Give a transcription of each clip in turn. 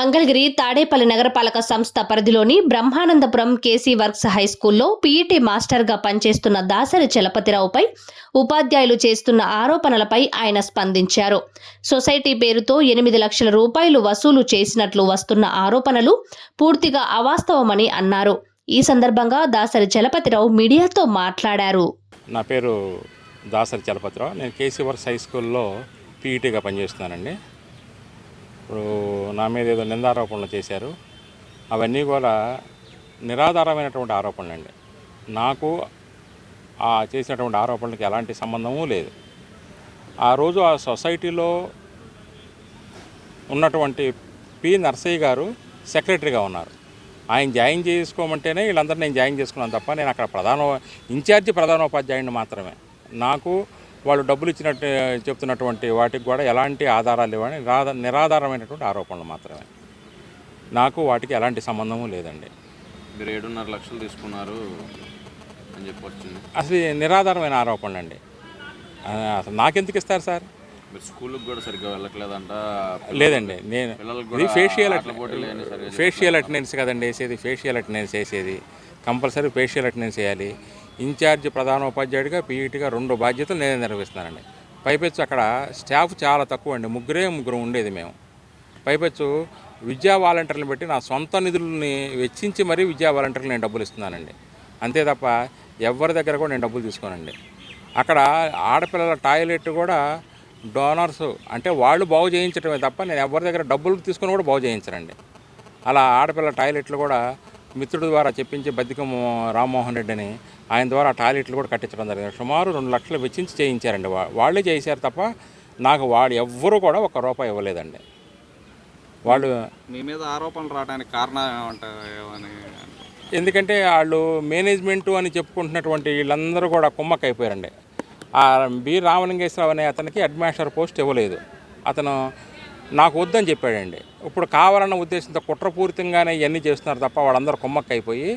మంగళగిరి తాడేపల్లి నగరపాలక సంస్థ పరిధిలోని బ్రహ్మానందపురం కేసీ వర్క్స్ హై స్కూల్లో పీఈటీ మాస్టర్గా పనిచేస్తున్న దాసరి చలపతిరావుపై ఉపాధ్యాయులు చేస్తున్న ఆరోపణలపై ఆయన స్పందించారు. సొసైటీ పేరుతో ఎనిమిది లక్షల రూపాయలు వసూలు చేసినట్లు వస్తున్న ఆరోపణలు పూర్తిగా అవాస్తవమని అన్నారు. ఈ సందర్భంగా దాసరి చలపతిరావు మీడియాతో మాట్లాడారు. నా పేరు దాసరి చలపతిరావు. నేను కేసీ వర్క్స్ హై స్కూల్లో పీఈటీగా పనిచేస్తున్నానండి. ఇప్పుడు నా మీద ఏదో నిందారోపణలు చేశారు. అవన్నీ కూడా నిరాధారమైనటువంటి ఆరోపణలు అండి. నాకు ఆ చేసినటువంటి ఆరోపణలకి ఎలాంటి సంబంధమూ లేదు. ఆ రోజు ఆ సొసైటీలో ఉన్నటువంటి పి నర్సయ్య గారు సెక్రటరీగా ఉన్నారు. ఆయన జాయిన్ చేసుకోమంటేనే వీళ్ళందరూ నేను జాయిన్ చేసుకున్నాను తప్ప నేను అక్కడ ప్రధాన ఇన్ఛార్జి ప్రధానోపాధ్యాయుడిని మాత్రమే. నాకు వాళ్ళు డబ్బులు ఇచ్చినట్టు చెప్తున్నటువంటి వాటికి కూడా ఎలాంటి ఆధారాలు ఇవ్వని నిరాధ నిరాధారమైనటువంటి ఆరోపణలు మాత్రమే. నాకు వాటికి ఎలాంటి సంబంధము లేదండి. మీరు ఏడున్నర లక్షలు తీసుకున్నారు అని చెప్పి వచ్చింది. అసలు నిరాధారమైన ఆరోపణలు అండి అసలు నాకెందుకు ఇస్తారు సార్? మీరు స్కూల్కి కూడా సరిగ్గా వెళ్ళట్లేదంట. లేదండి నేను ఇది ఫేషియల్ సరిగ్గా ఫేషియల్ అటెండెన్స్ కదండి వేసేది ఫేషియల్ అటెండెన్స్ వేసేది. కంపల్సరీ ఫేషియల్ అటెండెన్స్ వేయాలి. ఇన్ఛార్జ్ ప్రధానోపాధ్యాయుడిగా పీఈటీగా రెండు బాధ్యతలు నేనే నిర్వహిస్తానండి పైపెచ్చు అక్కడ స్టాఫ్ చాలా తక్కువ అండి ముగ్గురే ముగ్గురు ఉండేది మేము. పైపెచ్చు విద్యా వాలంటీర్లను పెట్టి నా సొంత నిధులని వెచ్చించి మరీ విద్యా వాలంటీర్లు నేను డబ్బులు ఇస్తున్నానండి. అంతే తప్ప ఎవరి దగ్గర కూడా నేను డబ్బులు తీసుకోనండి. అక్కడ ఆడపిల్లల టాయిలెట్ కూడా డోనర్స్ అంటే వాళ్ళు బాగు చేయించడమే తప్ప నేను ఎవరి దగ్గర డబ్బులు తీసుకొని కూడా బాగు చేయించరండి అలా ఆడపిల్ల టాయిలెట్లు కూడా మిత్రుడి ద్వారా చెప్పించి బద్దికం రామ్మోహన్ రెడ్డి అని ఆయన ద్వారా టాయిలెట్లు కూడా కట్టించడం జరిగింది. సుమారు రెండు లక్షలు వెచ్చించి చేయించారండి. వాళ్ళే చేశారు తప్ప నాకు వాళ్ళు ఎవ్వరూ కూడా ఒక రూపాయి ఇవ్వలేదండి. వాళ్ళు మీ మీద ఆరోపణలు రావడానికి కారణం ఏమంటారు ఎందుకంటే వాళ్ళు మేనేజ్మెంటు అని చెప్పుకుంటున్నటువంటి వీళ్ళందరూ కూడా కుమ్మక్క అయిపోయారండి ఆ బి రామలింగేశ్వరరావు అనే అతనికి అడ్మినిస్టర్ పోస్ట్ ఇవ్వలేదు. అతను నాకు వద్దని చెప్పాడండి. ఇప్పుడు కావాలన్న ఉద్దేశంతో కుట్రపూరితంగానే ఇవన్నీ చేస్తున్నారు తప్ప వాళ్ళందరూ కుమ్మక్క అయిపోయి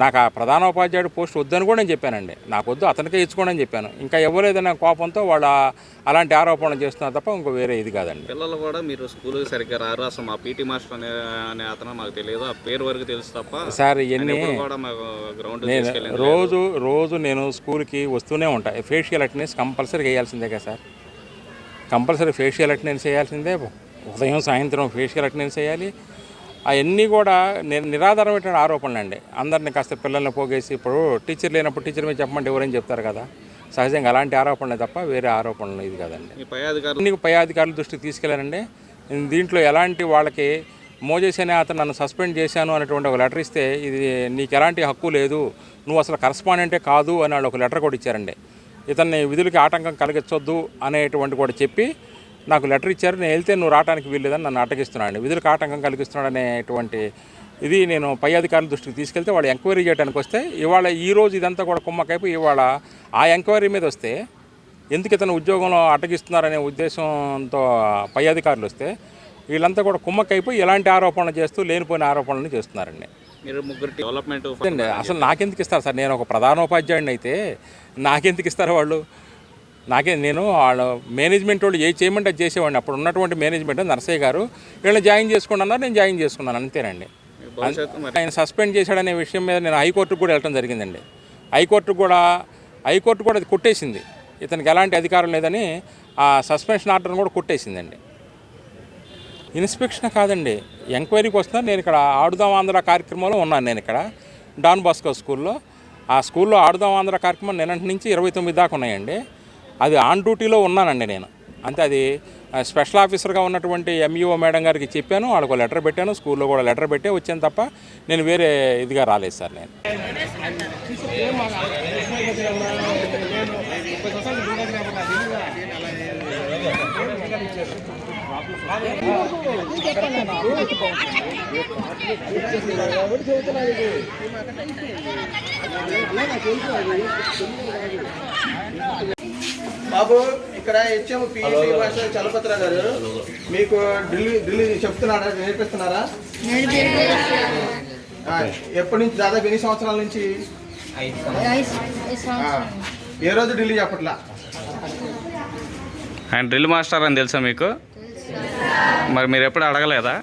నాకు ఆ ప్రధానోపాధ్యాయుడు పోస్ట్ వద్దని కూడా నేను చెప్పానండి. నాకు వద్దు అతనికే ఇచ్చుకోండి అని చెప్పాను. ఇంకా ఇవ్వలేదనే కోపంతో వాళ్ళు అలాంటి ఆరోపణలు చేస్తున్నారు తప్ప ఇంకో వేరే ఇది కాదండి. పిల్లలు కూడా మీరు స్కూల్కి సరిగ్గా రారు. అసలు మా పీటీ మాస్టర్ అనే అనే అతను మాకు తెలియదు. ఆ పేరు వరకు తెలుసు తప్ప సార్ ఇవన్నీ గ్రౌండ్ నేను రోజు రోజు నేను స్కూల్కి వస్తూనే ఉంటాను ఫేషియల్ అటెండెన్స్ కంపల్సరీ వేయాల్సిందే కదా సార్. కంపల్సరీ ఫేషియల్ అటెండెన్స్ వేయాల్సిందే ఉదయం సాయంత్రం ఫేషియల్ అటెండెన్స్ వేయాలి అవన్నీ కూడా ని- నిరాధారమైనటువంటి ఆరోపణలు అండి. అందరిని కాస్త పిల్లల్ని పోగేసి ఇప్పుడు టీచర్ లేనప్పుడు టీచర్ మీద చెప్పమంటే ఎవరైనా చెప్తారు కదా? సహజంగా అలాంటి ఆరోపణలే తప్ప వేరే ఆరోపణలు ఇది కదండి. పై అధికారులు నీకు పై అధికారుల దృష్టికి తీసుకెళ్ళానండి నేను దీంట్లో ఎలాంటి వాళ్ళకి మోజేస్ అనే అతను నన్ను సస్పెండ్ చేశాను అనేటువంటి ఒక లెటర్ ఇస్తే ఇది నీకు ఎలాంటి హక్కు లేదు. నువ్వు అసలు కరస్పాండెంటే కాదు అని వాళ్ళు ఒక లెటర్ కూడా ఇచ్చారండి. ఇతన్ని విధులకి ఆటంకం కలిగించొద్దు అనేటువంటి కూడా చెప్పి నాకు లెటర్ ఇచ్చారు. నేను వెళ్తే నువ్వు రావడానికి వీల్లేదని నన్ను అటగిస్తున్నాడు విధులకు ఆటంకం కలిగిస్తున్నాడు అనేటువంటి ఇది నేను పై అధికారుల దృష్టికి తీసుకెళ్తే వాళ్ళు ఎంక్వైరీ చేయడానికి వస్తే ఇవాళ ఈ రోజు ఇదంతా కూడా కుమ్మకైపు ఇవాళ ఆ ఎంక్వైరీ మీద వస్తే ఎందుకు ఇతను ఉద్యోగంలో అటగిస్తున్నారనే ఉద్దేశంతో పై అధికారులు వస్తే వీళ్ళంతా కూడా కుమ్మక్కైపోయి ఎలాంటి ఆరోపణలు చేస్తూ లేనిపోయిన ఆరోపణలు చేస్తున్నారండి. మీరు ముగ్గురు డెవలప్మెంట్ అండి అసలు నాకెందుకు ఇస్తారు సార్? నేను ఒక ప్రధానోపాధ్యాయుడిని అయితే నాకెందుకు ఇస్తారు వాళ్ళు? నాకే నేను వాళ్ళ మేనేజ్మెంట్ వాళ్ళు ఏ చేయమంటే అది చేసేవాడిని అప్పుడు ఉన్నటువంటి మేనేజ్మెంట్ నర్సయ్య గారు వీళ్ళని జాయిన్ చేసుకోండి అన్నారు నేను జాయిన్ చేసుకున్నాను అంతేనండి. ఆయన సస్పెండ్ చేశాడనే విషయం మీద నేను హైకోర్టుకు కూడా వెళ్ళడం జరిగిందండి. హైకోర్టు కూడా హైకోర్టు కూడా అది కొట్టేసింది. ఇతనికి ఎలాంటి అధికారం లేదని ఆ సస్పెన్షన్ ఆర్డర్ని కూడా కొట్టేసిందండి. ఇన్స్పెక్షన్ కాదండి. ఎంక్వైరీకి వస్తున్నా నేను ఇక్కడ ఆడుదాం ఆంధ్ర కార్యక్రమంలో ఉన్నాను నేను ఇక్కడ. డాన్ బాస్కో స్కూల్లో. ఆ స్కూల్లో ఆడుదాం ఆంధ్ర కార్యక్రమం నిన్నటి నుంచి ఇరవై తొమ్మిది దాకా ఉన్నాయండి. అది ఆన్ డ్యూటీలో ఉన్నానండి నేను. అంతే అది స్పెషల్ ఆఫీసర్గా ఉన్నటువంటి ఎంఈఓ మేడం గారికి చెప్పాను. వాళ్ళకు లెటర్ పెట్టాను. స్కూల్లో కూడా లెటర్ పెట్టే వచ్చాను తప్ప నేను వేరే ఇదిగా రాలేదు సార్ నేను. బాబు ఇక్కడ హెచ్ఎం పీఈటీ మాస్టర్ చలపత్ర గారు. మీకు ఢిల్లీ ఢిల్లీ చెప్తున్నారా నేర్పిస్తున్నారా? ఎప్పటి నుంచి దాదాపు ఎన్ని సంవత్సరాల నుంచి? ఏ రోజు ఢిల్లీ చెప్పట్లా? ఆయన డ్రిల్ మాస్టర్ అని తెలుసా మీకు? మరి మీరు ఎప్పుడు అడగలేదా?